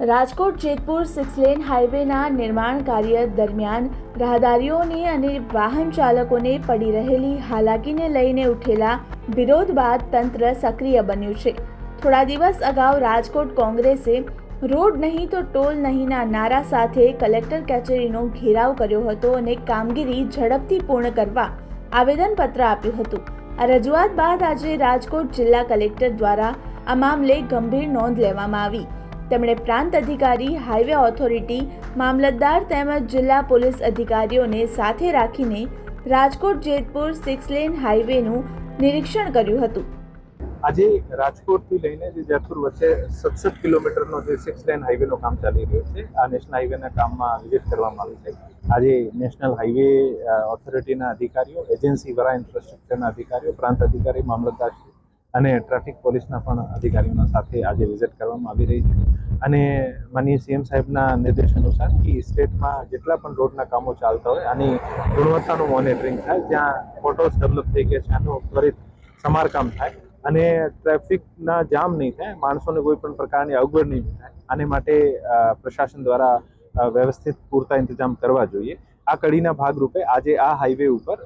Rajkot Jetpur six lane હાઈવેના નિર્માણ કાર્ય દરમિયાન રાહદારીઓને અને વાહન ચાલકોને પડી રહેલી હાલાકીને લઈને ઉઠેલા વિરોધ બાદ તંત્ર સક્રિય બન્યું છે. થોડા દિવસ અગાઉ રાજકોટ કોંગ્રેસે રોડ નહીં તો ટોલ નહીંના નારા સાથે કલેક્ટર કચેરીનો ઘેરાવ કર્યો હતો અને કામગીરી ઝડપથી પૂર્ણ કરવા આવેદનપત્ર આપ્યું હતું. આ રજૂઆત બાદ આજે રાજકોટ જિલ્લા કલેક્ટર દ્વારા આ મામલે ગંભીર નોંધ લેવામાં આવી. તેમણે પ્રાંત અધિકારી, હાઈવે ઓથોરિટી, મામલતદાર તેમજ જિલ્લા પોલીસ અધિકારીઓને સાથે રાખીને રાજકોટ જેતપુર સિક્સ લેન હાઈવેનું નિરીક્ષણ કર્યું હતું. આજે રાજકોટથી લઈને જે જયપુર વચ્ચે સડસઠ કિલોમીટરનો જે સિક્સ લેન હાઈવેનું કામ ચાલી રહ્યું છે, આ નેશનલ હાઈવેના કામમાં વિઝિટ કરવામાં આવી છે. આજે નેશનલ હાઈવે ઓથોરિટીના અધિકારીઓ, એજન્સી વરા ઇન્ફ્રાસ્ટ્રક્ચરના અધિકારીઓ, પ્રાંત અધિકારી, મામલતદાર અને ટ્રાફિક પોલીસના પણ અધિકારીઓના સાથે આજે વિઝિટ કરવામાં આવી રહી છે. અને માનીય સીએમ સાહેબના નિર્દેશ અનુસાર કે સ્ટેટમાં જેટલા પણ રોડના કામો ચાલતા હોય, આની ગુણવત્તાનું મોનિટરિંગ થાય, જ્યાં ફોટોસ ડેવલપ થઈ ગયા છે, આનું ત્વરિત સમારકામ થાય, અને ટ્રાફિકના જામ નહીં થાય, માણસોને કોઈ પણ પ્રકારની અગવડ નહીં થાય, આને માટે પ્રશાસન દ્વારા વ્યવસ્થિત પૂરતા ઇંતજામ કરવા જોઈએ. આ કડીના ભાગરૂપે આજે આ હાઈવે ઉપર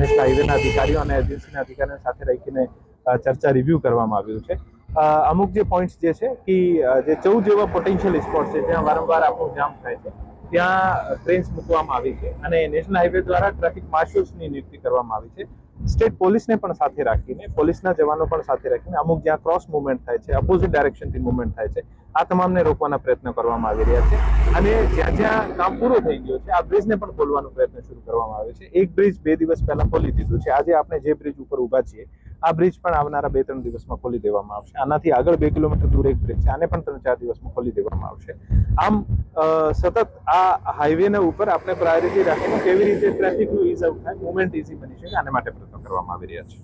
નેશનલ હાઈવેના અધિકારીઓ અને એજન્સીના અધિકારીઓ સાથે રાખીને ચર્ચા રિવ્યૂ કરવામાં આવ્યું છે. અમુક જે પોઈન્ટ્સ જે છે કે જે ચૌદ જેવા પોટેન્શિયલ સ્પોટ છે, જ્યાં વારંવાર આપણું જામ થાય છે, ત્યાં ટ્રેન્સ મૂકવામાં આવી છે અને નેશનલ હાઈવે દ્વારા ટ્રાફિક માર્શલ્સની નિયુક્તિ કરવામાં આવી છે. સ્ટેટ પોલીસને પણ સાથે રાખીને પોલીસના જવાનો પણ સાથે રાખીને અમુક જ્યાં ક્રોસ મુવમેન્ટ થાય છે અપોઝિટ ડાયરેક્શનથી મુવમેન્ટ થાય છે, આ તમામને રોકવાના પ્રયત્નો કરવામાં આવી રહ્યા છે. અને જ્યાં જ્યાં કામ પૂરું થઈ ગયું છે, આ બ્રિજને પણ ખોલવાનો પ્રયત્ન શરૂ કરવામાં આવ્યો છે. એક બ્રિજ બે દિવસ પહેલા ખોલી દીધું છે. આજે આપણે જે બ્રિજ ઉપર ઊભા છીએ આ બ્રિજ પણ આવનારા બે ત્રણ દિવસમાં ખોલી દેવામાં આવશે. આનાથી આગળ બે કિલોમીટર દૂર એક બ્રિજ છે. આને પણ ત્રણ ચાર દિવસમાં ખોલી દેવામાં આવશે. આમ સતત આ હાઈવેના ઉપર આપણે પ્રાયોરિટી રાખીને કેવી રીતે ટ્રાફિકનું ઇઝ આઉટ થાય મુવમેન્ટ ઇઝી બની શકે, આને માટે પ્રયત્નો કરવામાં આવી રહ્યા છે.